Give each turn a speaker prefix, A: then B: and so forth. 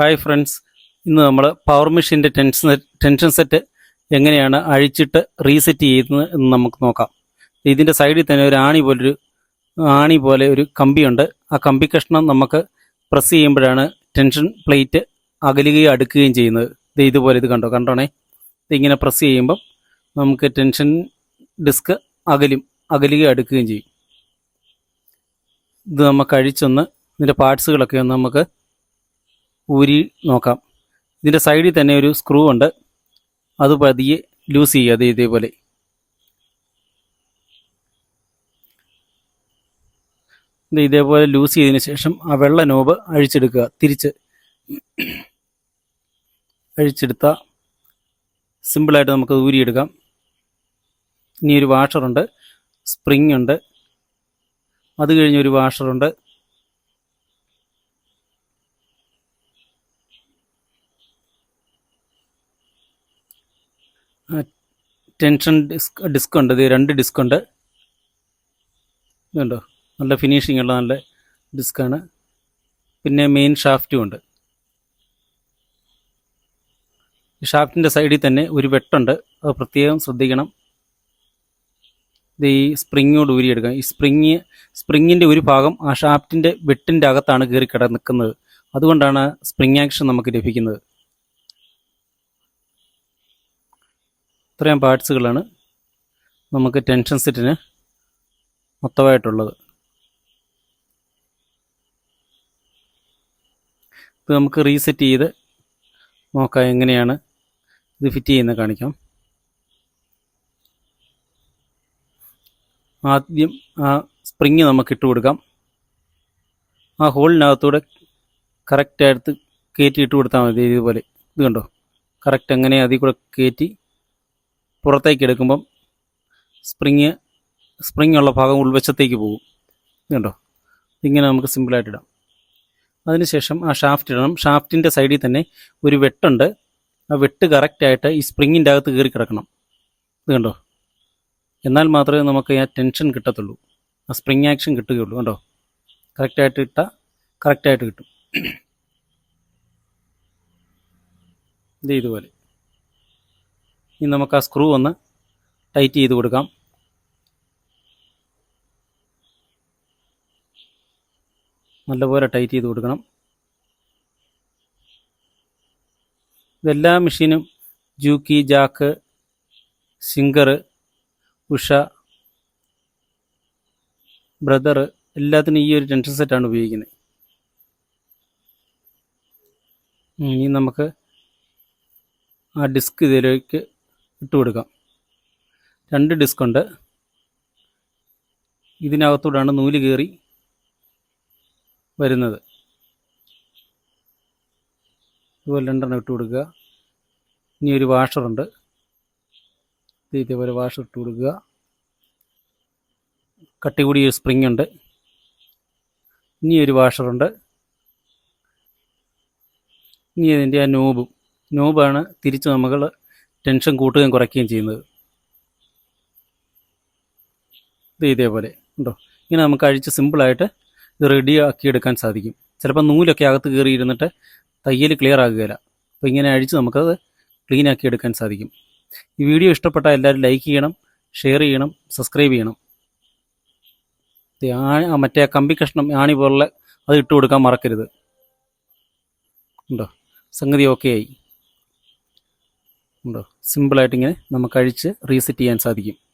A: Hi friends. ഇന്ന് നമ്മൾ power മെഷീന്റെ ടെൻഷൻ ടെൻഷൻ സെറ്റ് എങ്ങനെയാണ് അഴിച്ചിട്ട് റീസെറ്റ് ചെയ്യുന്നത് എന്ന് നമുക്ക് നോക്കാം. ഇതിന്റെ സൈഡിൽ തന്നെ ഒരു ആണി പോലൊരു ആണി പോലെ ഒരു കമ്പിയുണ്ട്. ആ കമ്പി കഷ്ണം നമുക്ക് പ്രസ് ചെയ്യുമ്പോഴാണ് ടെൻഷൻ പ്ലേറ്റ് അകലുകയും അടുക്കുകയും ചെയ്യുന്നത്. ഇത് ഇതുപോലെ ഇത് കണ്ടോ? കണ്ടോണേ? ഇതിങ്ങനെ പ്രസ് ചെയ്യുമ്പം നമുക്ക് ടെൻഷൻ ഡിസ്ക് അകലും അകലുകയും അടുക്കുകയും ചെയ്യും. ഇത് നമുക്ക് അഴിച്ചൊന്ന് ഇതിന്റെ പാർട്സുകളൊക്കെ ഒന്ന് നമുക്ക് ഊരി നോക്കാം. ഇതിന്റെ സൈഡിൽ തന്നെ ഒരു സ്ക്രൂ ഉണ്ട്. അത് പതിയെ ലൂസ് ചെയ്യുക. അത് ഇതേപോലെ. ഇത് ഇതേപോലെ ലൂസ് ചെയ്തതിന് ശേഷം ആ വെള്ള നോബ് അഴിച്ചെടുക്കുക. തിരിച്ച് അഴിച്ചെടുത്ത സിമ്പിളായിട്ട് നമുക്ക് ഊരിയെടുക്കാം. ഇനി ഒരു വാഷറുണ്ട് സ്പ്രിങ് ഉണ്ട്. അത് കഴിഞ്ഞ് ഒരു വാഷറുണ്ട് ടെൻഷൻ ഡിസ്ക് ഡിസ്ക് ഉണ്ട്. ഇത് രണ്ട് ഡിസ്ക് ഉണ്ട്. ഇതുണ്ടോ? നല്ല ഫിനിഷിംഗ് ഉള്ള നല്ല ഡിസ്ക്കാണ് പിന്നെ മെയിൻ ഷാഫ്റ്റും ഉണ്ട്. ഈ ഷാഫ്റ്റിന്റെ സൈഡിൽ തന്നെ ഒരു വെട്ടുണ്ട്. അത് പ്രത്യേകം ശ്രദ്ധിക്കണം. ഇത് ഈ സ്പ്രിങ്ങോട് ഊരിയെടുക്കാം ഈ സ്പ്രിങ് സ്പ്രിങ്ങിന്റെ ഒരു ഭാഗം ആ ഷാഫ്റ്റിന്റെ വെട്ടിന്റെ അകത്താണ് കയറി കിട നിൽക്കുന്നത്. അതുകൊണ്ടാണ് സ്പ്രിങ് ആക്ഷൻ നമുക്ക് ലഭിക്കുന്നത്. ഇത്രയും പാർട്സുകളാണ് നമുക്ക് ടെൻഷൻ സെറ്റിന് മൊത്തമായിട്ടുള്ളത്. ഇത് നമുക്ക് റീസെറ്റ് ചെയ്ത് നോക്കാം എങ്ങനെയാണ് ഇത് ഫിറ്റ് ചെയ്യുന്നത് കാണിക്കാം. ആദ്യം ആ സ്പ്രിങ് നമുക്ക് ഇട്ട് കൊടുക്കാം. ആ ഹോളിനകത്തൂടെ കറക്റ്റായിട്ട് കയറ്റി ഇട്ട് കൊടുത്താൽ മതി ഇതുപോലെ. ഇത് കണ്ടോ? കറക്റ്റ് എങ്ങനെ അതിൽ കൂടെ കയറ്റി പുറത്തേക്ക് എടുക്കുമ്പം സ്പ്രിങ് സ്പ്രിങ് ഉള്ള ഭാഗം ഉൾവശത്തേക്ക് പോകും. കണ്ടോ? ഇങ്ങനെ നമുക്ക് സിമ്പിളായിട്ട് ഇടാം. അതിനുശേഷം ആ ഷാഫ്റ്റ് ഇടണം. ഷാഫ്റ്റിന്റെ സൈഡിൽ തന്നെ ഒരു വെട്ടുണ്ട്. ആ വെട്ട് കറക്റ്റായിട്ട് ഈ സ്പ്രിങ്ങിന്റെ അകത്ത് കയറി കിടക്കണം. ഇത് കണ്ടോ? എന്നാൽ മാത്രമേ നമുക്ക് ആ ടെൻഷൻ കിട്ടത്തുള്ളൂ. ആ സ്പ്രിങ് ആക്ഷൻ കിട്ടുകയുള്ളൂ. കണ്ടോ? കറക്റ്റായിട്ട് ഇട്ടാൽ കറക്റ്റായിട്ട് കിട്ടും. ഇത് ഇതുപോലെ. ഇനി നമുക്ക് ആ സ്ക്രൂ ഒന്ന് ടൈറ്റ് ചെയ്ത് കൊടുക്കാം. നല്ലപോലെ ടൈറ്റ് ചെയ്ത് കൊടുക്കണം. ഇതെല്ലാ മെഷീനും Juki Jack Singer Usha Brother എല്ലാത്തിനും ഈ ഒരു ടെൻഷൻ സെറ്റാണ് ഉപയോഗിക്കുന്നത്. ഇനി നമുക്ക് ആ ഡിസ്ക് ഇതിലേക്ക് ഇട്ട് കൊടുക്കാം. രണ്ട് ഡിസ്ക് ഉണ്ട്. ഇതിനകത്തൂടാണ് നൂൽ കയറി വരുന്നത്. ഇതുപോലെ രണ്ടെണ്ണം ഇട്ട് കൊടുക്കുക. ഇനി ഒരു വാഷറുണ്ട് ഇത് ഇതേപോലെ വാഷർ ഇട്ട് കൊടുക്കുക. കട്ടി കൂടിയ സ്പ്രിങ് ഉണ്ട്. ഇനി ഒരു വാഷറുണ്ട് ഇനി അതിന്റെ ആ നോബും നോബാണ് തിരിച്ച് നമ്മൾ ടെൻഷൻ കൂട്ടുകയും കുറയ്ക്കുകയും ചെയ്യുന്നത്. ഇത് ഇതേപോലെ ഉണ്ടോ? ഇങ്ങനെ നമുക്ക് അഴിച്ച് സിമ്പിളായിട്ട് ഇത് റെഡി ആക്കിയെടുക്കാൻ സാധിക്കും. ചിലപ്പോൾ നൂലൊക്കെ അകത്ത് കയറി ഇരുന്നിട്ട് തയ്യൽ ക്ലിയർ ആകുകയില്ല. അപ്പോൾ ഇങ്ങനെ അഴിച്ച് നമുക്കത് ക്ലീൻ ആക്കി എടുക്കാൻ സാധിക്കും. ഈ വീഡിയോ ഇഷ്ടപ്പെട്ടാൽ എല്ലാവരും ലൈക്ക് ചെയ്യണം ഷെയർ ചെയ്യണം സബ്സ്ക്രൈബ് ചെയ്യണം. മറ്റേ കമ്പി കഷ്ണം ആണി പോലുള്ള അത് ഇട്ട് കൊടുക്കാൻ മറക്കരുത്. ഉണ്ടോ? സംഗതി ഓക്കെ ആയി. ഉണ്ടോ? സിമ്പിളായിട്ട് ഇങ്ങനെ നമുക്ക് അഴിച്ച് റീസെറ്റ് ചെയ്യാൻ സാധിക്കും.